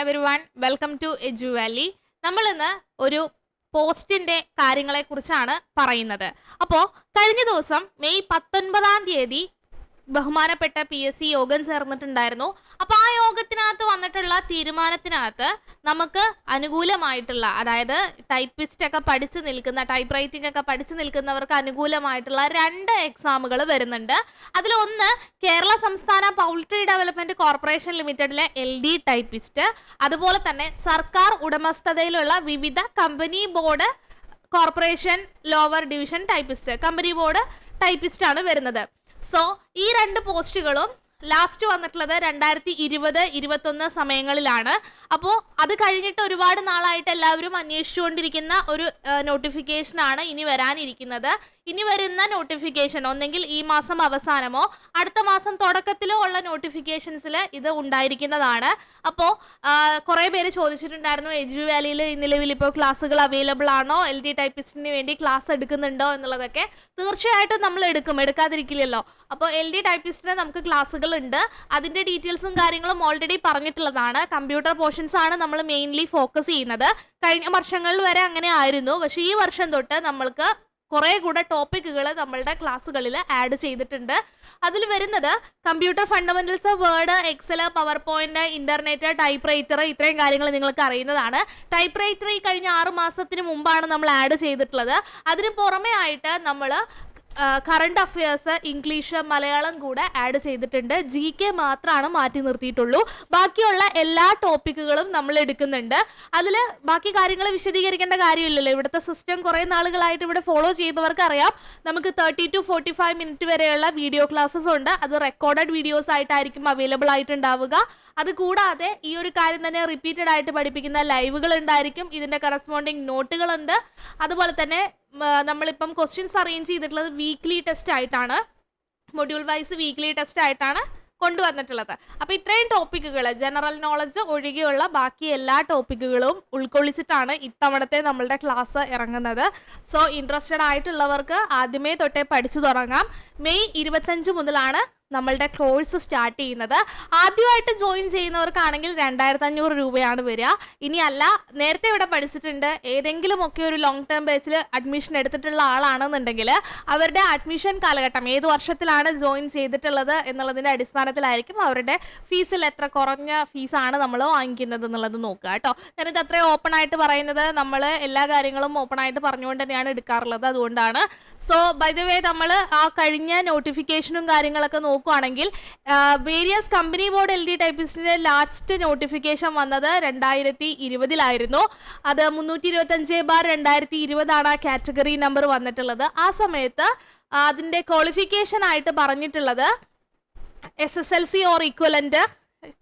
Everyone welcome to Edu Valley നമ്മൾ ഇന്ന് ഒരു പോസ്റ്റിന്റെ കാര്യങ്ങളെ കുറിച്ചാണ് പറയുന്നത്. അപ്പോ കഴിഞ്ഞ ദിവസം മെയ് പത്തൊൻപതാം തീയതി ബഹുമാനപ്പെട്ട പി എസ് സി യോഗം ചേർന്നിട്ടുണ്ടായിരുന്നു. അപ്പോൾ ആ യോഗത്തിനകത്ത് വന്നിട്ടുള്ള തീരുമാനത്തിനകത്ത് നമുക്ക് അനുകൂലമായിട്ടുള്ള അതായത് ടൈപ്പിസ്റ്റ് ഒക്കെ പഠിച്ചു നിൽക്കുന്ന ടൈപ്പ് റൈറ്റിംഗ് ഒക്കെ പഠിച്ചു നിൽക്കുന്നവർക്ക് അനുകൂലമായിട്ടുള്ള രണ്ട് എക്സാമുകൾ വരുന്നുണ്ട്. അതിലൊന്ന് കേരള സംസ്ഥാന പൗൾട്രി ഡെവലപ്മെന്റ് കോർപ്പറേഷൻ ലിമിറ്റഡിലെ എൽ ഡി ടൈപ്പിസ്റ്റ് അതുപോലെ തന്നെ സർക്കാർ ഉടമസ്ഥതയിലുള്ള വിവിധ company board corporation lower division typist company board typist ആണ് വരുന്നത്. സോ ഈ രണ്ട് പോസ്റ്റുകളും ലാസ്റ്റ് വന്നിട്ടുള്ളത് രണ്ടായിരത്തി ഇരുപത് ഇരുപത്തൊന്ന് സമയങ്ങളിലാണ്. അപ്പോൾ അത് കഴിഞ്ഞിട്ട് ഒരുപാട് നാളായിട്ട് എല്ലാവരും അന്വേഷിച്ചുകൊണ്ടിരിക്കുന്ന ഒരു നോട്ടിഫിക്കേഷൻ ആണ് ഇനി വരാനിരിക്കുന്നത്. ഇനി വരുന്ന നോട്ടിഫിക്കേഷൻ ഒന്നെങ്കിൽ ഈ മാസം അവസാനമോ അടുത്ത മാസം തുടക്കത്തിലോ ഉള്ള നോട്ടിഫിക്കേഷൻസിൽ ഇത് ഉണ്ടായിരിക്കുന്നതാണ്. അപ്പോൾ കുറേ പേര് ചോദിച്ചിട്ടുണ്ടായിരുന്നു എജ് യു വാലിയിൽ നിലവിൽ ഇപ്പോൾ ക്ലാസ്സുകൾ അവൈലബിൾ ആണോ? എൽ ഡി ടൈപ്പിസ്റ്റിന് വേണ്ടി ക്ലാസ് എടുക്കുന്നുണ്ടോ എന്നുള്ളതൊക്കെ തീർച്ചയായിട്ടും നമ്മൾ എടുക്കും എടുക്കാതിരിക്കില്ലല്ലോ. അപ്പോൾ എൽ ഡി ടൈപ്പിസ്റ്റിന് നമുക്ക് ക്ലാസ്സുകൾ ഉണ്ട് അതിന്റെ ഡീറ്റെയിൽസും കാര്യങ്ങളും ഓൾറെഡി പറഞ്ഞിട്ടുള്ളതാണ്. കമ്പ്യൂട്ടർ പോർഷൻസ് ആണ് നമ്മൾ മെയിൻലി ഫോക്കസ് ചെയ്യുന്നത്. കഴിഞ്ഞ വർഷങ്ങളിൽ വരെ അങ്ങനെ ആയിരുന്നു. പക്ഷേ ഈ വർഷം തൊട്ട് നമ്മൾക്ക് കുറേ കൂടെ ടോപ്പിക്കുകൾ നമ്മളുടെ ക്ലാസ്സുകളിൽ ആഡ് ചെയ്തിട്ടുണ്ട്. അതിൽ വരുന്നത് computer fundamentals Word Excel PowerPoint internet typewriter ഇത്രയും കാര്യങ്ങൾ നിങ്ങൾക്ക് അറിയുന്നതാണ്. ടൈപ്പ് റൈറ്റർ ഈ കഴിഞ്ഞ ആറ് മാസത്തിന് മുമ്പാണ് നമ്മൾ ആഡ് ചെയ്തിട്ടുള്ളത്. അതിന് പുറമെ ആയിട്ട് നമ്മൾ കറണ്ട് അഫയേഴ്സ് ഇംഗ്ലീഷ് മലയാളം കൂടെ ആഡ് ചെയ്തിട്ടുണ്ട്. ജി കെ മാത്രമാണ് മാറ്റി നിർത്തിയിട്ടുള്ളൂ. ബാക്കിയുള്ള എല്ലാ ടോപ്പിക്കുകളും നമ്മൾ എടുക്കുന്നുണ്ട്. അതിൽ ബാക്കി കാര്യങ്ങൾ വിശദീകരിക്കേണ്ട കാര്യമില്ലല്ലോ. ഇവിടുത്തെ സിസ്റ്റം കുറേ നാളുകളായിട്ട് ഇവിടെ ഫോളോ ചെയ്തവർക്ക് അറിയാം നമുക്ക് thirty two forty five minute വരെയുള്ള വീഡിയോ ക്ലാസ്സസ് ഉണ്ട്. അത് റെക്കോർഡഡ് വീഡിയോസ് ആയിട്ടായിരിക്കും അവൈലബിൾ ആയിട്ടുണ്ടാവുക. അത് കൂടാതെ ഈ ഒരു കാര്യം തന്നെ റിപ്പീറ്റഡ് ആയിട്ട് പഠിപ്പിക്കുന്ന ലൈവുകൾ ഉണ്ടായിരിക്കും. ഇതിന്റെ കറസ്പോണ്ടിങ് നോട്ടുകളുണ്ട് അതുപോലെ തന്നെ നമ്മളിപ്പം ക്വസ്റ്റ്യൻസ് അറേഞ്ച് ചെയ്തിട്ടുള്ളത് വീക്ക്ലി ടെസ്റ്റ് ആയിട്ടാണ്. മൊഡ്യൂൾ വൈസ് വീക്ക്ലി ടെസ്റ്റ് ആയിട്ടാണ് കൊണ്ടുവന്നിട്ടുള്ളത്. അപ്പോൾ ഇത്രയും ടോപ്പിക്കുകൾ ജനറൽ നോളജ് ഒഴികെയുള്ള ബാക്കി എല്ലാ ടോപ്പിക്കുകളും ഉൾക്കൊള്ളിച്ചിട്ടാണ് ഇത്തവണത്തെ നമ്മളുടെ ക്ലാസ് ഇറങ്ങുന്നത്. സോ ഇൻട്രസ്റ്റഡ് ആയിട്ടുള്ളവർക്ക് ആദ്യമേ തൊട്ടേ പഠിച്ചു തുടങ്ങാം. മെയ് ഇരുപത്തഞ്ച് മുതലാണ് നമ്മളുടെ കോഴ്സ് സ്റ്റാർട്ട് ചെയ്യുന്നത്. ആദ്യമായിട്ട് ജോയിൻ ചെയ്യുന്നവർക്കാണെങ്കിൽ രണ്ടായിരത്തി അഞ്ഞൂറ് രൂപയാണ് വരിക. ഇനിയല്ല നേരത്തെ ഇവിടെ പഠിച്ചിട്ടുണ്ട്. ഏതെങ്കിലും ഒക്കെ ഒരു ലോങ് ടേം ബേസിൽ അഡ്മിഷൻ എടുത്തിട്ടുള്ള ആളാണെന്നുണ്ടെങ്കിൽ അവരുടെ അഡ്മിഷൻ കാലഘട്ടം ഏത് വർഷത്തിലാണ് ജോയിൻ ചെയ്തിട്ടുള്ളത് എന്നുള്ളതിന്റെ അടിസ്ഥാനത്തിലായിരിക്കും അവരുടെ ഫീസിൽ എത്ര കുറഞ്ഞ ഫീസാണ് നമ്മൾ വാങ്ങിക്കുന്നത് എന്നുള്ളത് നോക്കുക കേട്ടോ. ഞാനിത് അത്രയും ഓപ്പൺ ആയിട്ട് പറയുന്നത്. നമ്മൾ എല്ലാ കാര്യങ്ങളും ഓപ്പൺ ആയിട്ട് പറഞ്ഞുകൊണ്ട് തന്നെയാണ് എടുക്കാറുള്ളത്. അതുകൊണ്ടാണ്. സോ ബൈ ദ വേ നമ്മൾ ആ കഴിഞ്ഞ നോട്ടിഫിക്കേഷനും കാര്യങ്ങളൊക്കെ നോക്കുവാണെങ്കിൽ various company board L D ടൈപ്പിസ്റ്റിന്റെ last notification വന്നത് രണ്ടായിരത്തി ഇരുപതിലായിരുന്നു അത് മുന്നൂറ്റി ഇരുപത്തഞ്ച് ബാർ രണ്ടായിരത്തി ഇരുപതാണ് ആ കാറ്റഗറി നമ്പർ വന്നിട്ടുള്ളത്. ആ സമയത്ത് അതിന്റെ ക്വാളിഫിക്കേഷൻ ആയിട്ട് പറഞ്ഞിട്ടുള്ളത് S S L C or equivalent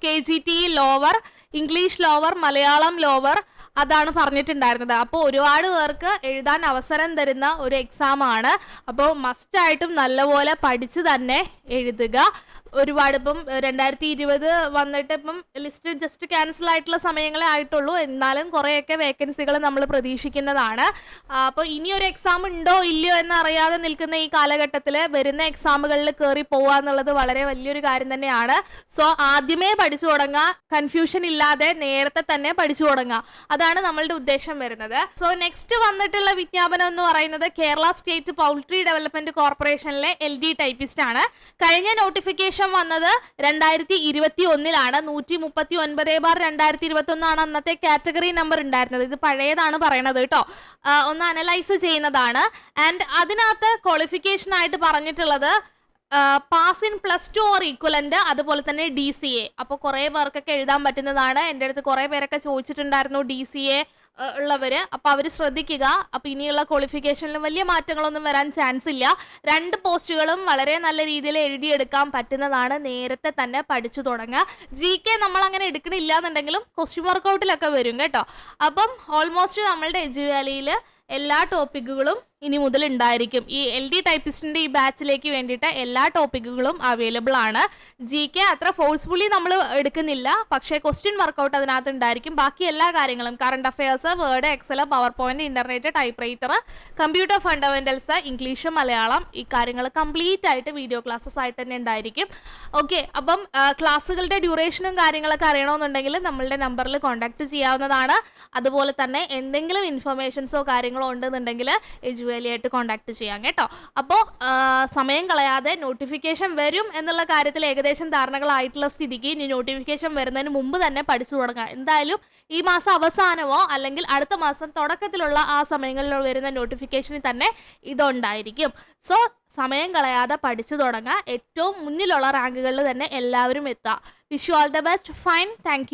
K G T lower English lower Malayalam lower അതാണ് പറഞ്ഞിട്ടുണ്ടായിരുന്നത്. അപ്പോൾ ഒരുപാട് പേർക്ക് എഴുതാൻ അവസരം തരുന്ന ഒരു എക്സാം ആണ്. അപ്പോൾ മസ്റ്റായിട്ടും നല്ലപോലെ പഠിച്ച് തന്നെ എഴുതുക. ഒരുപാട് ഇപ്പം രണ്ടായിരത്തി ഇരുപത് വന്നിട്ട് ഇപ്പം ലിസ്റ്റ് ജസ്റ്റ് ക്യാൻസൽ ആയിട്ടുള്ള സമയങ്ങളെ ആയിട്ടുള്ളൂ. എന്നാലും കുറേയൊക്കെ വേക്കൻസികൾ നമ്മൾ പ്രതീക്ഷിക്കുന്നതാണ്. അപ്പോൾ ഇനി ഒരു എക്സാം ഉണ്ടോ ഇല്ലയോ എന്ന് അറിയാതെ നിൽക്കുന്ന ഈ കാലഘട്ടത്തിൽ വരുന്ന എക്സാമുകളിൽ കയറി പോവുക എന്നുള്ളത് വളരെ വലിയൊരു കാര്യം തന്നെയാണ്. സോ ആദ്യമേ പഠിച്ചു തുടങ്ങുക കൺഫ്യൂഷൻ ഇല്ലാതെ നേരത്തെ തന്നെ പഠിച്ചു തുടങ്ങുക. അതാണ് നമ്മളുടെ ഉദ്ദേശം വരുന്നത്. സോ നെക്സ്റ്റ് വന്നിട്ടുള്ള വിജ്ഞാപനം എന്ന് പറയുന്നത് കേരള സ്റ്റേറ്റ് പൗൾട്രി ഡെവലപ്മെന്റ് കോർപ്പറേഷനിലെ എൽ ഡി ടൈപ്പിസ്റ്റ് ആണ് കഴിഞ്ഞ നോട്ടിഫിക്കേഷൻ വന്നത് രണ്ടായിരത്തി ഇരുപത്തി ഒന്നിലാണ് നൂറ്റി മുപ്പത്തി ഒൻപത് ബാർ രണ്ടായിരത്തി ഇരുപത്തി ഒന്നാണ് അന്നത്തെ കാറ്റഗറി നമ്പർ ഉണ്ടായിരുന്നത്. ഇത് പഴയതാണ് പറയണത് കേട്ടോ. ഒന്ന് അനലൈസ് ചെയ്യുന്നതാണ്. ആൻഡ് അതിനകത്ത് ക്വാളിഫിക്കേഷൻ ആയിട്ട് പറഞ്ഞിട്ടുള്ളത് pass in plus two or equivalent അതുപോലെ തന്നെ ഡി സി എ അപ്പോൾ കുറേ പേർക്കൊക്കെ എഴുതാൻ പറ്റുന്നതാണ്. എന്റെ അടുത്ത് കുറേ പേരൊക്കെ ചോദിച്ചിട്ടുണ്ടായിരുന്നു ഡി സി എ ഉള്ളവർ അപ്പോൾ അവർ ശ്രദ്ധിക്കുക. അപ്പോൾ ഇനിയുള്ള ക്വാളിഫിക്കേഷനിൽ വലിയ മാറ്റങ്ങളൊന്നും വരാൻ ചാൻസ് ഇല്ല. രണ്ട് പോസ്റ്റുകളും വളരെ നല്ല രീതിയിൽ എഴുതിയെടുക്കാൻ പറ്റുന്നതാണ് നേരത്തെ തന്നെ പഠിച്ചു തുടങ്ങുക. ജി കെ നമ്മൾ അങ്ങനെ എടുക്കണില്ല എന്നുണ്ടെങ്കിലും ക്വസ്റ്റ്യൻ വർക്കൗട്ടിലൊക്കെ വരും കേട്ടോ. അപ്പം ഓൾമോസ്റ്റ് നമ്മളുടെ എജു വാലിയിൽ എല്ലാ ടോപ്പിക്കുകളും ഇനി മുതൽ ഉണ്ടായിരിക്കും ഈ എൽ ഡി ടൈപ്പിസ്റ്റിന്റെ ഈ ബാച്ചിലേക്ക് വേണ്ടിയിട്ട് എല്ലാ ടോപ്പിക്കുകളും അവൈലബിൾ ആണ്. ജി കെ അത്ര ഫോഴ്സ്ഫുള്ളി നമ്മൾ എടുക്കുന്നില്ല. പക്ഷേ ക്വസ്റ്റ്യൻ വർക്കൗട്ട് അതിനകത്ത് ഉണ്ടായിരിക്കും. ബാക്കി എല്ലാ കാര്യങ്ങളും current affairs Word Excel PowerPoint internet typewriter computer fundamentals English Malayalam ഈ കാര്യങ്ങൾ കംപ്ലീറ്റ് ആയിട്ട് വീഡിയോ ക്ലാസ്സസ് ആയിട്ട് തന്നെ ഉണ്ടായിരിക്കും. ഓക്കെ അപ്പം ക്ലാസ്സുകളുടെ ഡ്യൂറേഷനും കാര്യങ്ങളൊക്കെ അറിയണമെന്നുണ്ടെങ്കിൽ നമ്മളുടെ നമ്പറിൽ കോൺടാക്ട് ചെയ്യാവുന്നതാണ്. അതുപോലെ തന്നെ എന്തെങ്കിലും ഇൻഫർമേഷൻസോ കാര്യങ്ങളോ ഉണ്ടെന്നുണ്ടെങ്കിൽ എജുവേലിയായിട്ട് കോണ്ടാക്ട് ചെയ്യാം കേട്ടോ. അപ്പോൾ സമയം കളയാതെ നോട്ടിഫിക്കേഷൻ വരും എന്നുള്ള കാര്യത്തിൽ ഏകദേശം ധാരണകളായിട്ടുള്ള സ്ഥിതിക്ക് ഇനി നോട്ടിഫിക്കേഷൻ വരുന്നതിന് മുമ്പ് തന്നെ പഠിച്ചു തുടങ്ങാം. എന്തായാലും ഈ മാസം അവസാനമോ അല്ലെങ്കിൽ അടുത്ത മാസം തുടക്കത്തിലുള്ള ആ സമയങ്ങളിൽ വരുന്ന നോട്ടിഫിക്കേഷനിൽ തന്നെ ഇതുണ്ടായിരിക്കും. സോ സമയം കളയാതെ പഠിച്ചു തുടങ്ങുക ഏറ്റവും മുന്നിലുള്ള റാങ്കുകളിൽ തന്നെ എല്ലാവരും എത്തുക wish you all the best fine thank